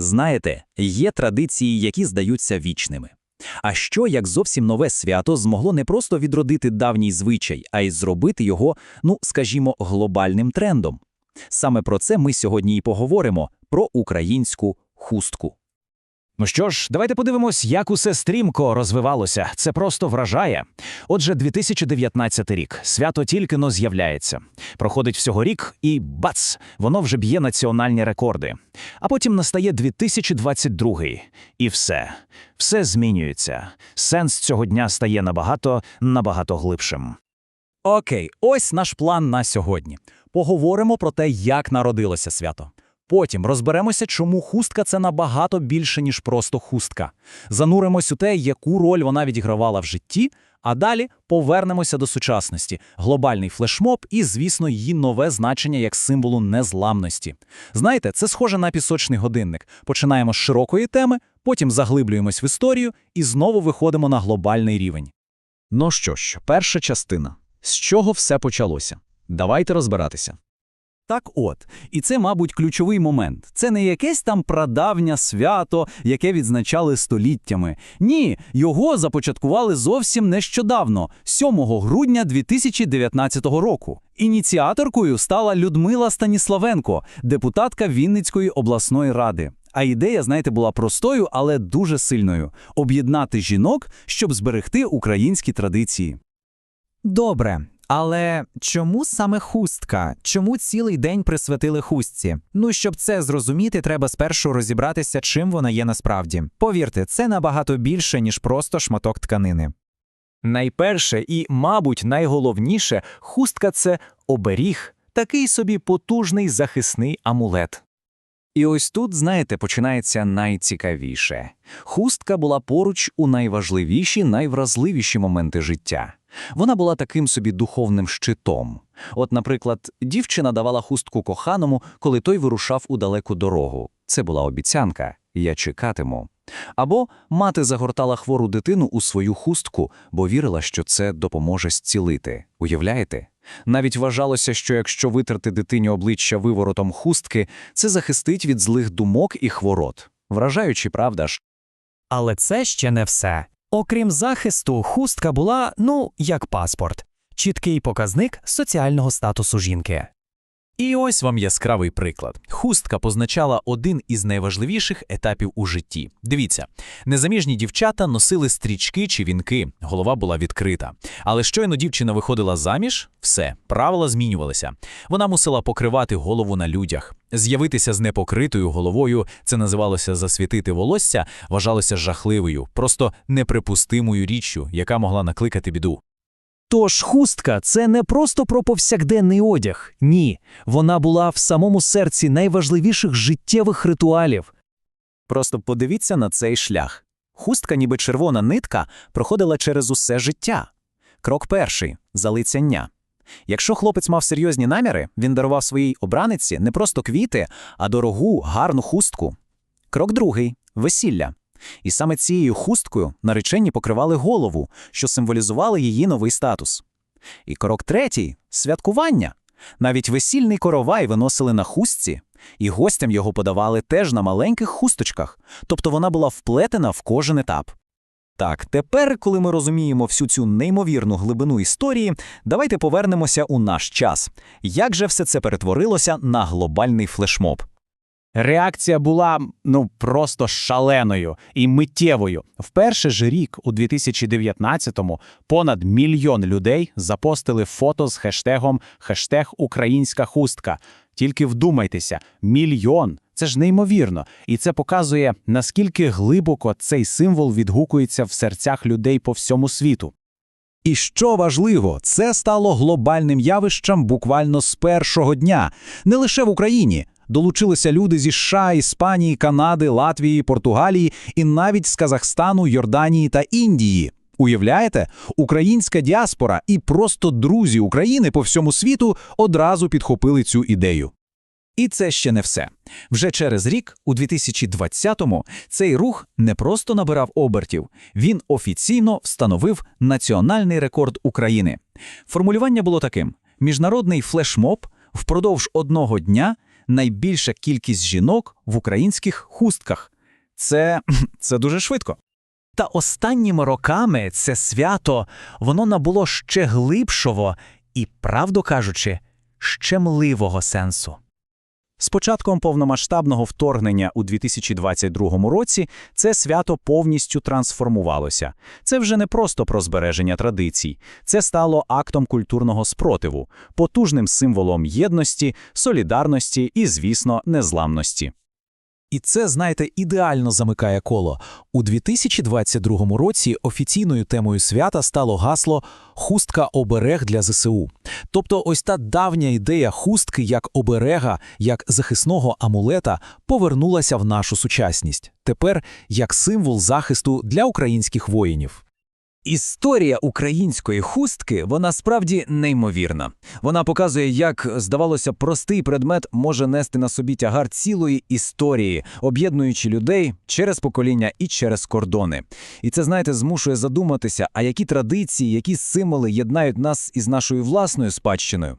Знаєте, є традиції, які здаються вічними. А що, як зовсім нове свято змогло не просто відродити давній звичай, а й зробити його, ну, скажімо, глобальним трендом? Саме про це ми сьогодні і поговоримо про українську хустку. Ну що ж, давайте подивимось, як усе стрімко розвивалося. Це просто вражає. Отже, 2019 рік. Свято тільки но з'являється. Проходить всього рік, і бац! Воно вже б'є національні рекорди. А потім настає 2022 і все. Все змінюється. Сенс цього дня стає набагато, набагато глибшим. Окей, ось наш план на сьогодні. Поговоримо про те, як народилося свято. Потім розберемося, чому хустка це набагато більше, ніж просто хустка. Зануримось у те, яку роль вона відігравала в житті, а далі повернемося до сучасності, глобальний флешмоб і, звісно, її нове значення як символу незламності. Знаєте, це схоже на пісочний годинник. Починаємо з широкої теми, потім заглиблюємось в історію і знову виходимо на глобальний рівень. Ну що ж, перша частина. З чого все почалося? Давайте розбиратися. Так от, і це, мабуть, ключовий момент. Це не якесь там прадавнє свято, яке відзначали століттями. Ні, його започаткували зовсім нещодавно, 7 грудня 2019 року. Ініціаторкою стала Людмила Станіславенко, депутатка Вінницької обласної ради. А ідея, знаєте, була простою, але дуже сильною об'єднати жінок, щоб зберегти українські традиції. Добре, але чому саме хустка? Чому цілий день присвятили хустці? Ну, щоб це зрозуміти, треба спершу розібратися, чим вона є насправді. Повірте, це набагато більше, ніж просто шматок тканини. Найперше і, мабуть, найголовніше хустка це оберіг, такий собі потужний захисний амулет. І ось тут, знаєте, починається найцікавіше. Хустка була поруч у найважливіші, найвразливіші моменти життя. Вона була таким собі духовним щитом. От, наприклад, дівчина давала хустку коханому, коли той вирушав у далеку дорогу. Це була обіцянка «я чекатиму». Або мати загортала хвору дитину у свою хустку, бо вірила, що це допоможе зцілити. Уявляєте? Навіть вважалося, що якщо витерти дитині обличчя виворотом хустки, це захистить від злих думок і хворот. Вражаючи, правда ж? Але це ще не все. Окрім захисту, хустка була, ну, як паспорт, чіткий показник соціального статусу жінки. І ось вам яскравий приклад. Хустка позначала один із найважливіших етапів у житті. Дивіться, незаміжні дівчата носили стрічки чи вінки, голова була відкрита. Але щойно дівчина виходила заміж, все, правила змінювалися. Вона мусила покривати голову на людях. З'явитися з непокритою головою, це називалося засвітити волосся, вважалося жахливою, просто неприпустимою річчю, яка могла накликати біду. Тож хустка це не просто про повсякденний одяг. Ні, вона була в самому серці найважливіших життєвих ритуалів. Просто подивіться на цей шлях. Хустка, ніби червона нитка, проходила через усе життя. Крок перший залицяння. Якщо хлопець мав серйозні наміри, він дарував своїй обраниці не просто квіти, а дорогу, гарну хустку. Крок другий весілля. І саме цією хусткою наречені покривали голову, що символізували її новий статус. І крок третій святкування. Навіть весільний коровай виносили на хустці, і гостям його подавали теж на маленьких хусточках, тобто вона була вплетена в кожен етап. Так, тепер, коли ми розуміємо всю цю неймовірну глибину історії, давайте повернемося у наш час. Як же все це перетворилося на глобальний флешмоб? Реакція була ну просто шаленою і миттєвою. В перший же рік, у 2019-му, понад мільйон людей запостили фото з хештегом хештег Українська хустка. Тільки вдумайтеся, мільйон це ж неймовірно, і це показує наскільки глибоко цей символ відгукується в серцях людей по всьому світу. І що важливо, це стало глобальним явищем буквально з першого дня, не лише в Україні. Долучилися люди зі США, Іспанії, Канади, Латвії, Португалії і навіть з Казахстану, Йорданії та Індії. Уявляєте, українська діаспора і просто друзі України по всьому світу одразу підхопили цю ідею. І це ще не все. Вже через рік, у 2020-му, цей рух не просто набирав обертів, він офіційно встановив національний рекорд України. Формулювання було таким: міжнародний флешмоб впродовж одного дня найбільша кількість жінок в українських хустках. Це, це дуже швидко. Та останніми роками це свято воно набуло ще глибшого і, правду кажучи, щемливого сенсу. З початком повномасштабного вторгнення у 2022 році це свято повністю трансформувалося. Це вже не просто про збереження традицій. Це стало актом культурного спротиву, потужним символом єдності, солідарності і, звісно, незламності. І це, знаєте, ідеально замикає коло. У 2022 році офіційною темою свята стало гасло «Хустка оберег для ЗСУ». Тобто ось та давня ідея хустки як оберега, як захисного амулета повернулася в нашу сучасність. Тепер як символ захисту для українських воїнів. Історія української хустки, вона справді неймовірна. Вона показує, як, здавалося, простий предмет може нести на собі тягар цілої історії, об'єднуючи людей через покоління і через кордони. І це, знаєте, змушує задуматися, а які традиції, які символи єднають нас із нашою власною спадщиною.